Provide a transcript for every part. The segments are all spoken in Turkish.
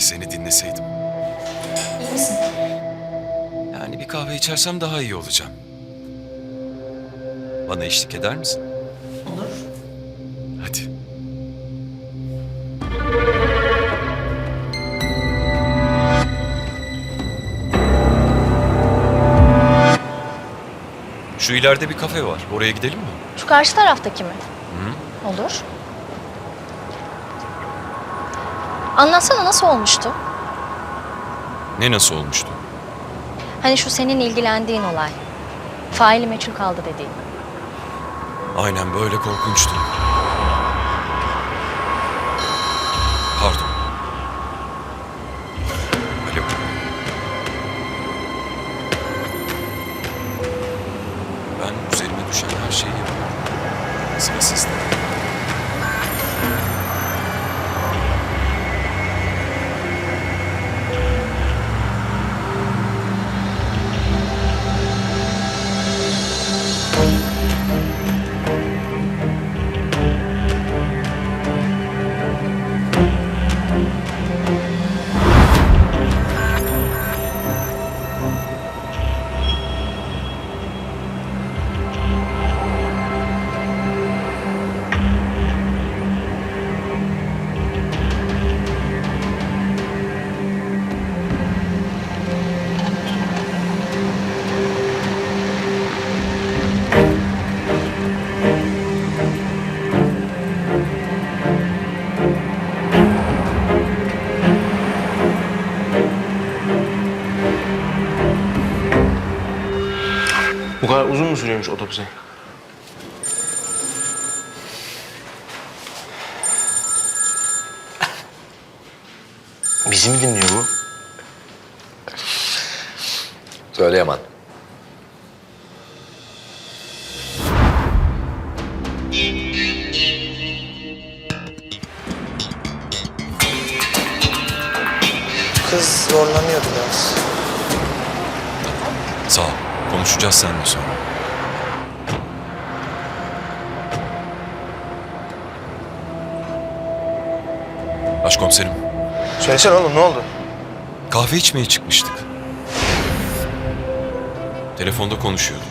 Keşke seni dinleseydim. İyi misin? Yani bir kahve içersem daha iyi olacağım. Bana eşlik eder misin? Olur. Hadi. Şu ileride bir kafe var. Oraya gidelim mi? Şu karşı taraftaki mi? Olur. Anlatsana nasıl olmuştu? Ne nasıl olmuştu? Hani şu senin ilgilendiğin olay. Faili meçhul kaldı dediğin. Aynen böyle korkunçtu. Bu kadar uzun mu sürüyormuş otopsi? Bizi mi dinliyor bu? Söyle Yaman. Kız zorlanıyordu biraz. Konuşacağız seninle sonra. Başkomiserim, Söylesene oğlum ne oldu? kahve içmeye çıkmıştık. Telefonda konuşuyorduk.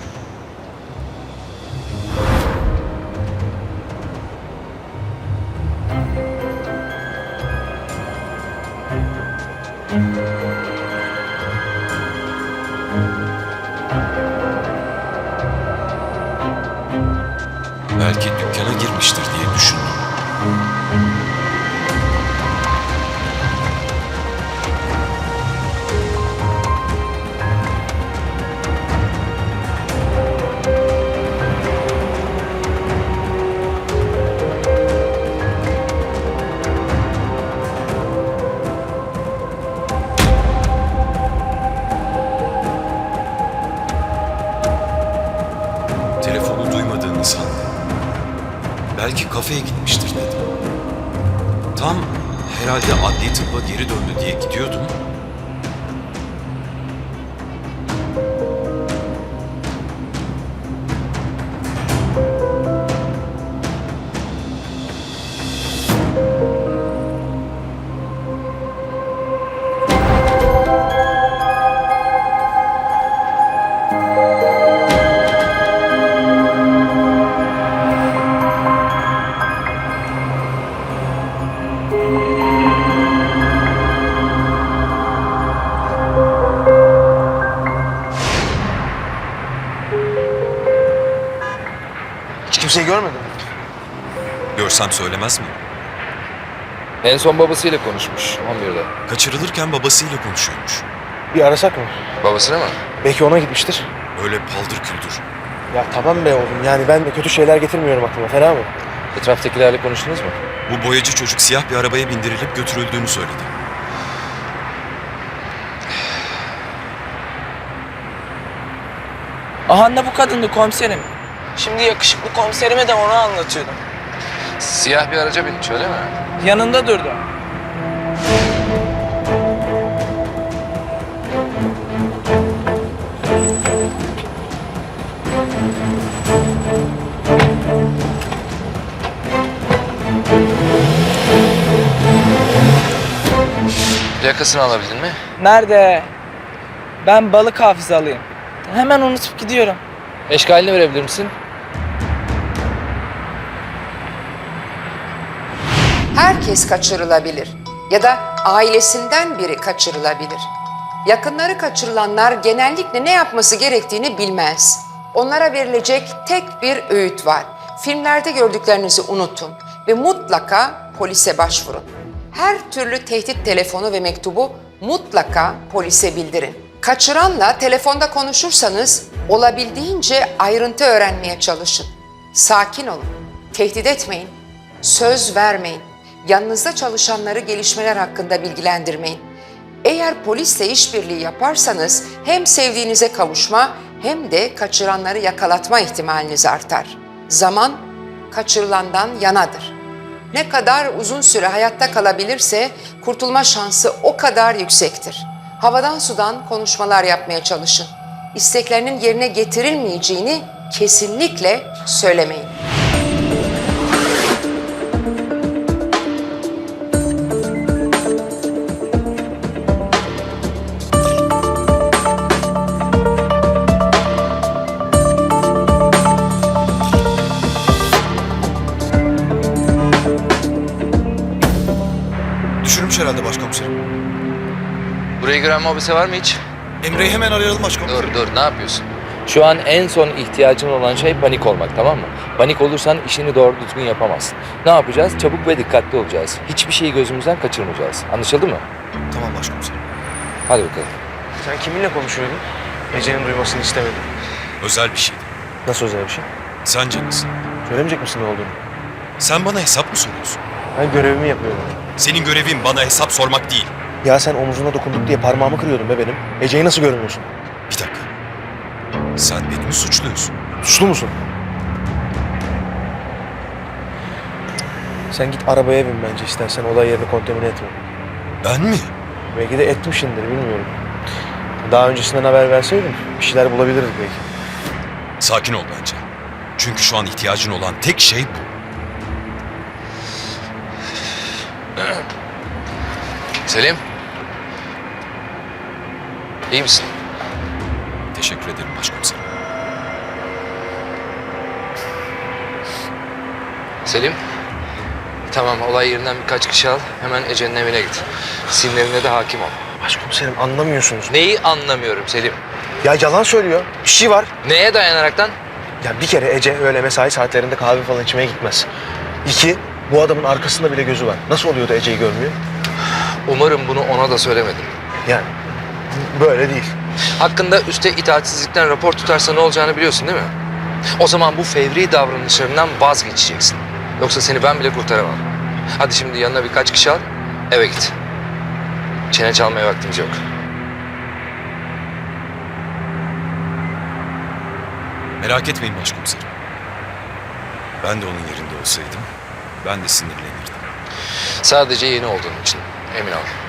Sandım. Belki kafeye gitmiştir dedim. Tam herhalde adli tıbba geri döndü diye gidiyordum. Kimseyi görmedin mi? Görsem söylemez mi? En son babasıyla konuşmuş 11'de. Kaçırılırken babasıyla konuşuyormuş. Bir arasak mı? Babasına mı? Belki ona gitmiştir. Öyle paldır küldür. Ya tamam be oğlum yani ben de kötü şeyler getirmiyorum aklıma fena mı? Etraftakilerle konuştunuz mu? Bu boyacı çocuk siyah bir arabaya bindirilip götürüldüğünü söyledi. Aha ne bu kadındı komiserim. Şimdi yakışıklı komiserime de onu anlatıyordum. Siyah bir araca binmiş öyle mi? Yanında durdu. Plakasını alabildin mi? Nerede? Ben balık hafızalıyım. Hemen unutup gidiyorum. Eşkalini verebilir misin? Herkes kaçırılabilir ya da ailesinden biri kaçırılabilir. Yakınları kaçırılanlar genellikle ne yapması gerektiğini bilmez. Onlara verilecek tek bir öğüt var. Filmlerde gördüklerinizi unutun ve mutlaka polise başvurun. Her türlü tehdit telefonu ve mektubu mutlaka polise bildirin. Kaçıranla telefonda konuşursanız olabildiğince ayrıntı öğrenmeye çalışın. Sakin olun, tehdit etmeyin, söz vermeyin. Yanınızda çalışanları gelişmeler hakkında bilgilendirmeyin. Eğer polisle işbirliği yaparsanız hem sevdiğinize kavuşma hem de kaçıranları yakalatma ihtimaliniz artar. Zaman kaçırılandan yanadır. Ne kadar uzun süre hayatta kalabilirse kurtulma şansı o kadar yüksektir. Havadan sudan konuşmalar yapmaya çalışın. İsteklerinin yerine getirilmeyeceğini kesinlikle söylemeyin. Düşürmüş herhalde başkomiserim. Burayı gören mobese var mı hiç? Emre'yi hemen arayalım başkomiserim. Dur dur ne yapıyorsun? Şu an en son ihtiyacın olan şey panik olmak tamam mı? Panik olursan işini doğru düzgün yapamazsın. Ne yapacağız? Çabuk ve dikkatli olacağız. Hiçbir şeyi gözümüzden kaçırmayacağız. Anlaşıldı mı? Tamam başkomiserim. Hadi bakalım. Sen kiminle konuşuyordun? Ece'nin duymasını istemedim. Özel bir şeydi. Nasıl özel bir şey? Sence nasıl? Söylemeyecek misin ne olduğunu? Sen bana hesap mı soruyorsun? Ben görevimi yapıyorum. Senin görevin bana hesap sormak değil. Ya sen omuzuna dokunduk diye parmağımı kırıyordun be benim. Ece'yi nasıl görmüyorsun? Bir dakika. Sen beni mi suçluyorsun? Suçlu musun? Sen git arabaya bin bence istersen olay yerini kontamine etme. Ben mi? Belki de etmişindir bilmiyorum. Daha öncesinden haber verseydin bir şeyler bulabilirdik belki. Sakin ol bence. Çünkü şu an ihtiyacın olan tek şey bu. Selim. İyi misin? Teşekkür ederim başkomiserim. Selim. Tamam olay yerinden birkaç kişi al. Hemen Ece'nin evine git. Sinirlerine de hakim ol. Başkomiserim anlamıyorsunuz. Neyi anlamıyorum Selim? Ya yalan söylüyor. Bir şey var. Neye dayanaraktan? Ya bir kere Ece öyle mesai saatlerinde kahve falan içmeye gitmez. İki, bu adamın arkasında bile gözü var. Nasıl oluyor da Ece'yi görmüyor? Umarım bunu ona da söylemedim. Yani böyle değil. Hakkında üste itaatsizlikten rapor tutarsa ne olacağını biliyorsun değil mi? O zaman bu fevri davranışlarından vazgeçeceksin. Yoksa seni ben bile kurtaramam. Hadi şimdi yanına birkaç kişi al, eve git. Çene çalmaya vaktimiz yok. Merak etmeyin başkomiserim. Ben de onun yerinde olsaydım ben de sinirlenirdim. Sadece yeni olduğun için emin ol.